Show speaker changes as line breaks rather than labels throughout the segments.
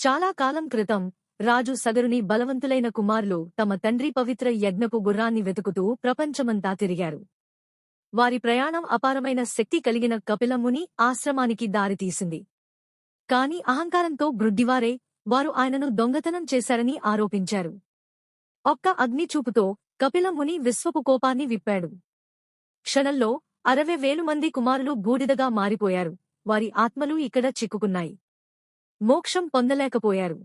చాలా కాలం క్రితం రాజు సగరుని బలవంతులైన కుమారులు తమ తండ్రి పవిత్ర యజ్ఞపు గుర్రాన్ని వెతుకుతూ ప్రపంచమంతా తిరిగారు. వారి ప్రయాణం అపారమైన శక్తి కలిగిన కపిలముని ఆశ్రమానికి దారితీసింది కాని అహంకారంతో బృడ్డివారే వారు ఆయనను దొంగతనం చేశారని ఆరోపించారు. ఒక్క అగ్నిచూపుతో కపిలముని విశ్వపు కోపాన్ని విప్పాడు. క్షణంలో అరవై వేలు మంది కుమారులు బూడిదగా మారిపోయారు. వారి ఆత్మలు ఇక్కడ చిక్కుకున్నాయి. మోక్షం పొందలేకపోయారు.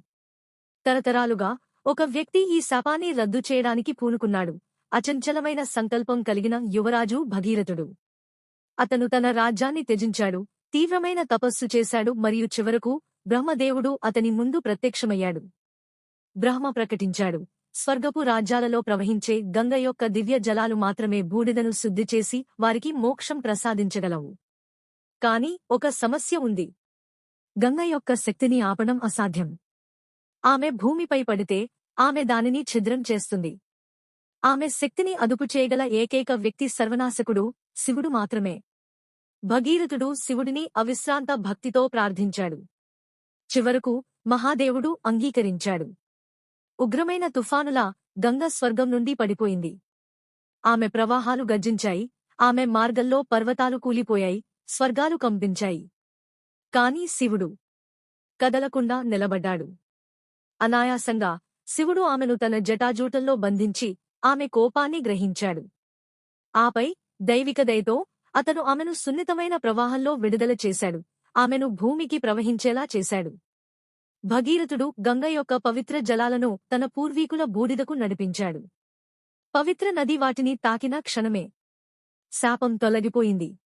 తరతరాలుగా ఒక వ్యక్తి ఈ శాపాన్ని రద్దు చేయడానికి పూనుకున్నాడు. అచంచలమైన సంకల్పం కలిగిన యువరాజు భగీరథుడు. అతను తన రాజ్యాన్ని త్యజించాడు తీవ్రమైన తపస్సు చేశాడు మరియు చివరకు బ్రహ్మదేవుడు అతని ముందు ప్రత్యక్షమయ్యాడు. బ్రహ్మ ప్రకటించాడు స్వర్గపు రాజ్యాలలో ప్రవహించే గంగ యొక్క దివ్య జలాలు మాత్రమే బూడిదను శుద్ధి చేసి వారికి మోక్షం ప్రసాదించగలవు. కాని ఒక సమస్య ఉంది. గంగ యొక్క శక్తిని ఆపడం అసాధ్యం. ఆమె భూమిపై పడితే ఆమె దానిని ఛిద్రం చేస్తుంది. ఆమె శక్తిని అదుపు చేయగల ఏకైక వ్యక్తి సర్వనాశకుడు శివుడు మాత్రమే. భగీరథుడు శివుడిని అవిశ్రాంత భక్తితో ప్రార్థించాడు. చివరకు మహాదేవుడు అంగీకరించాడు. ఉగ్రమైన తుఫానులా గంగ స్వర్గం నుండి పడిపోయింది. ఆమె ప్రవాహాలు గర్జించాయి. ఆమె మార్గంలో పర్వతాలు కూలిపోయాయి. స్వర్గాలు కంపించాయి. కాని శివుడు కదలకుండా నిలబడ్డాడు. అనాయాసంగా శివుడు ఆమెను తన జటాజూటల్లో బంధించి ఆమె కోపాన్ని గ్రహించాడు. ఆపై దైవిక దయతో అతను ఆమెను సున్నితమైన ప్రవాహంలో విడుదల చేశాడు. ఆమెను భూమికి ప్రవహించేలా చేశాడు. భగీరథుడు గంగ యొక్క పవిత్ర జలాలను తన పూర్వీకుల బూడిదకు నడిపించాడు. పవిత్ర నది వాటిని తాకిన క్షణమే శాపం తొలగిపోయింది.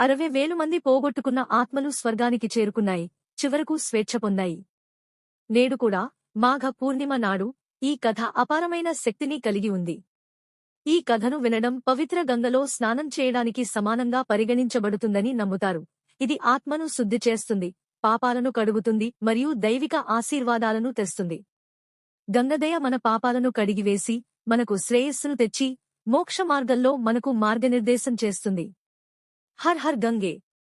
అరవై వేలు మంది పోగొట్టుకున్న ఆత్మలు స్వర్గానికి చేరుకున్నాయి చివరకు స్వేచ్ఛ పొందాయి. నేడు కూడా మాఘ పూర్ణిమ నాడు ఈ కథ అపారమైన శక్తిని కలిగి ఉంది. ఈ కథను వినడం పవిత్ర గంగలో స్నానం చేయడానికి సమానంగా పరిగణించబడుతుందని నమ్ముతారు. ఇది ఆత్మను శుద్ధి చేస్తుంది పాపాలను కడుగుతుంది మరియు దైవిక ఆశీర్వాదాలను తెస్తుంది. గంగదయ మన పాపాలను కడిగివేసి మనకు శ్రేయస్సును తెచ్చి మోక్ష మార్గంలో మనకు మార్గనిర్దేశం చేస్తుంది. हर हर गंगे।